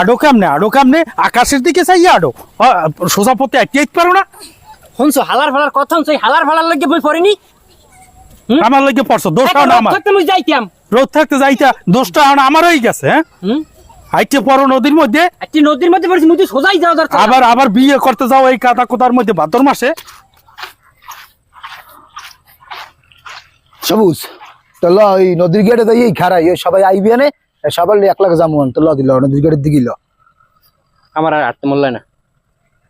আডো কেমনে? আডো কেমনে? আকাশের দিকে চাইয়া আডো। সোজা পথে আইতে পারো না? শুনছো হালার ফালার কথা শুনছো হালার ফালার লাগে বই পড়িনি? আমার লাগে পড়ছো দোষটা না আমার। থাকতে মুই যাইতাম। রোদ থাকতে যাইতা দোষটা এখন আমার হয়ে গেছে হ্যাঁ? আইতে পড়ো নদীর মধ্যে। একটি নদীর মধ্যে পড়েছি মুই সোজাই যাওয়া দরকার আবার আবার বিয়ে করতে যাও এই কাদা কোদার মধ্যে ভাদ্র মাসে। সবুজ তো ল ওই নদীর গেটে তো এই খারাই সবাই আইবি আনে সবার এক লাখ জামুন তো ল দিল নদীর গেটের দিকে ল। আমার আর আটতে মূল্য না।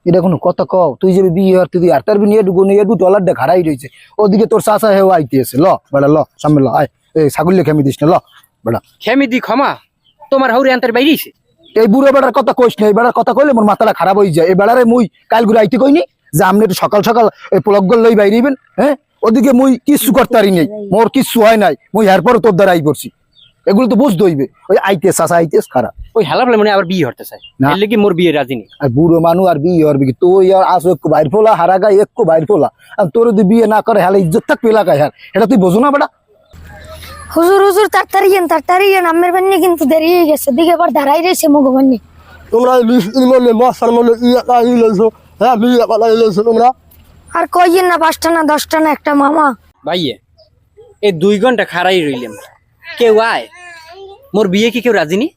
এটা কোনো কথা কও তুই যে বিয়ে হতে তুই আর তার নিয়ে ডুবো নিয়ে ডু ডলার দে খারাই রয়েছে। ওদিকে তোর চাষা হেও আইতেছে ল বেড়া ল সামনে ল আয়। এই ছাগল খেমি দিস না ল বেড়া। খেমি দি ক্ষমা তোমার হাউরি আন্তার বাইরেছে এই বুড়ো বেড়ার কথা কইস না এই বেড়ার কথা কইলে মোর মাথাটা খারাপ হয়ে যায়। এই বেড়ারে মুই কাল ঘুরে আইতে কইনি যে আপনি একটু সকাল সকাল এই প্লগ গল লই বাইরিবেন হ্যাঁ? ওদিকে মুই কিচ্ছু করতে পারি নাই মোর কিচ্ছু হয় নাই মুই এরপর তোর দ্বারা আই পড়ছি। এগুলো তো বুঝতে হইবে। ওই আইতেস চাষা আইতেস খারাপ। ওই হালা ফেলে মনে আবার বিয়ে হতে চাই না। লাগি মোর বিয়ে রাজি নেই। আর বুড়ো মানুষ আর বিয়ে হরবি কি? তুই আর আসো একটু বাইর ফোলা হারা গাই একটু বাইর ফোলা। আর তোর যদি বিয়ে না করে হেলে ইজ্জত থাকবে এলাকায় হ্যাঁ এটা তুই বোঝো না বেটা। হুজুর হুজুর তাড়াতাড়ি গেন তাড়াতাড়ি গেন আমের বান্নি কিন্তু দেরি হয়ে গেছে। দিকে আবার দাঁড়াই রয়েছে মগবান্নি তোমরা মিষ্টির মধ্যে মশার মধ্যে ইয়ে লাগিয়ে হ্যাঁ বিয়ে লেছো তোমরা। আর কইয়েন না পাঁচটা না দশটা না একটা মামা। ভাইয়ে এই দুই ঘণ্টা খারাই রইলাম। কেউ আয়? মোর বিয়ে কি কেউ রাজি নি?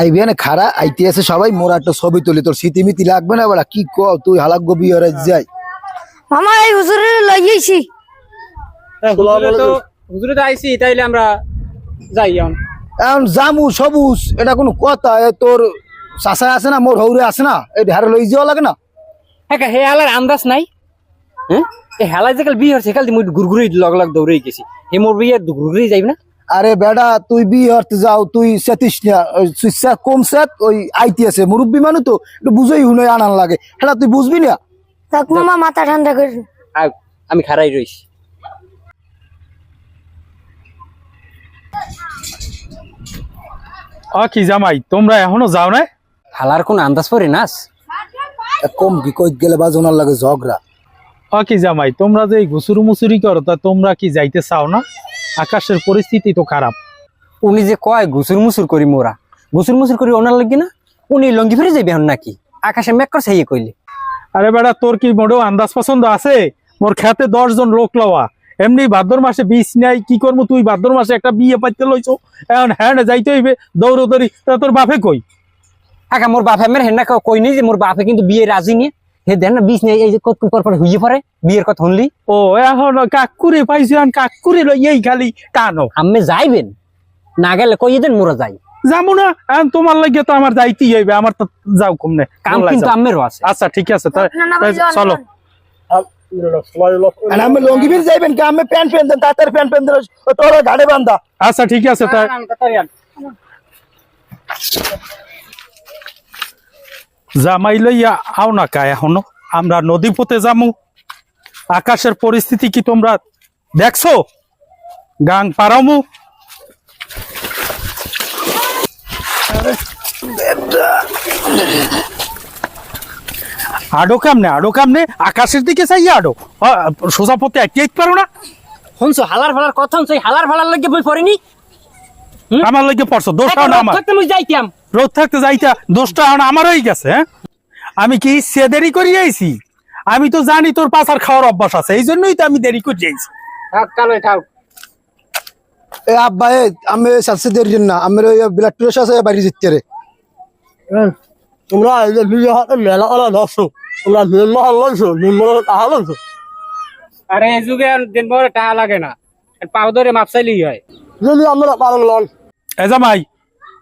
আইবি না খারা আইতে আছে সবাই মোর একটা ছবি তুলি তোর স্মৃতি মিতি লাগবে না বেড়া কি ক তুই হালাক বিয়ে হরে যাই। মামা এই হুজুরের লইয়েছি হুজুরে তো আইছি তাইলে আমরা যাই এখন। এখন জামু সবুজ এটা কোনো কথা এ তোর চাষা আছে না মোর হৌরে আছে না এই ধারে লই যাওয়া লাগে না? হ্যাঁ হে আন্দাজ নাই। হ্যাঁ? হেলায় যে কাল বিয়ে হচ্ছে মুই লগ লগ দৌড়ে গেছি। হে মোর বিয়ে ঘুরঘুরি যাইব না? আরে বেডা তুই বিয়ে হরতে যাও তুই সেতিস না। ওই কম সেত ওই আইতি আছে। মুরব্বী মানুষ তো একটু বুঝেই হুনে আনান লাগে। হেলা তুই বুঝবি না? দেখ মামা মাথা ঠান্ডা করে। আমি খারাই রইছি। অ কি জামাই তোমরা এখনও যাও না হালার কোন আন্দাজ পড়ে নাস? কম কি কই গেলে বা জোনার লাগে ঝগড়া। অ কি জামাই তোমরা যে ঘুসুরু মুসুরি করো তা তোমরা কি যাইতে চাও না? আকাশের পরিস্থিতি তো খারাপ। উনি যে কয় ঘুসুর মুসুর করি মোরা। ঘুসুর মুসুর করি ওনার লাগি না? উনি লঙ্গি ফিরে যাইবে নাকি? আকাশে মেক করছে ইয়ে কইলে। আরে বেটা তোর কি মোটেও আন্দাজ পছন্দ আছে? মোর খেতে দশ জন লোক লওয়া। এমনি ভাদ্র মাসে বীজ নাই কি করব তুই? ভাদ্র মাসে একটা বিয়ে পাইতে লইছো। এখন হ্যাঁ যাইতে হইবে দৌড়ো দৌড়ি তা তোর বাপে কই? আকা মোর বাপে আমার হেনা কই নি যে মোর বাপে কিন্তু বিয়ে রাজি নিয়ে হে দেন না বিষ নেই এই যে কত পর পর হইয়ে পড়ে বিয়ের কথা শুনলি? ও এখন কাকুরে পাইছি এখন কাকুরে লই এই খালি টানো। আম্মে যাইবেন না গেলে কই দেন মোরা যাই। যাব না এখন তোমার লাগে তো আমার যাইতেই হইবে আমার তো যাও কমনে কাম কিন্তু যাও। আম্মেরও আছে। আচ্ছা ঠিক আছে চলো। আমি লঙ্গি বির যাইবেন কি? আমি প্যান্ট প্যান্ট দেন তাড়াতাড়ি প্যান্ট প্যান্ট দেন তোর ঘাড়ে বান্ধা। আচ্ছা ঠিক আছে তা জামাই লইয়া আও না কা এখনও? আমরা নদী পথে যামু। আকাশের পরিস্থিতি কি তোমরা দেখছ? গাং পারামু। আডো কামনে আডো কামনে। আকাশের দিকে চাইয়া আডো। সোজা পথে আইতে পারো না? শুনছো হালার ফালার কথা শুনছো হালার ফালার লাগে বই পড়িনি? আমার লাগে পড়ছো দোষটা না আমার। থাকতে মুই যাইতাম। রোদ থাকতে যাইতা দোষটা এখন আমার হয়ে গেছে হ্যাঁ? আমি কি সে দেরি করে যাইছি আমি তো জানি তোর পাশার খাওয়ার অভ্যাস আছে এই জন্যই তো আমি দেরি করে যাইছি থাক এ আব্বা এ আমি সাথে দেরি না আমার ওই ব্লাড প্রেশার আছে বাড়ি যেতে রে। তোমরা এই যে মেলা তোমরা নির্মল লইছো নির্মল টাহা লইছো। আরে এই যুগে আর দিন ভরে টাকা লাগে না মাপসাইলেই হয়। যদি আমরা পালন লন। এ জামাই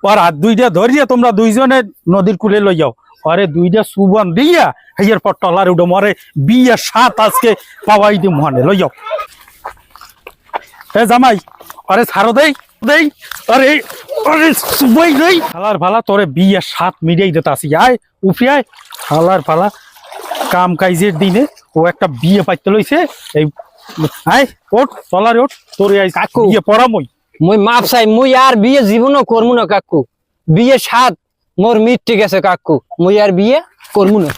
ওর হাত দুইটা ধরিয়া তোমরা দুইজনে নদীর কুলে লই যাও। আরে দুইটা সুবন দিয়া হেয়ার পর টলার উঠো মরে বিয়ে সাত আজকে পাওয়াই দি মনে লই যাও। এ জামাই আরে ছাড়ো দেই দেই আরে আরে সুবই দেই হালার ভালা তোরে বিয়ে সাত মিডিয়াই দিতে আসি আয় উফি আয়। হালার ভালা কাম কাইজের দিনে ও একটা বিয়ে পাইতে লইছে এই আয় ওঠ টলারে ওঠ তোর। বিয়ে পড়ামই মুই মাপ চাই, মুই আর বিয়ে জীবনও করমু না কাকু। বিয়ে সাত মোর ঠিক গেছে কাকু। মুই আর বিয়ে করমু না।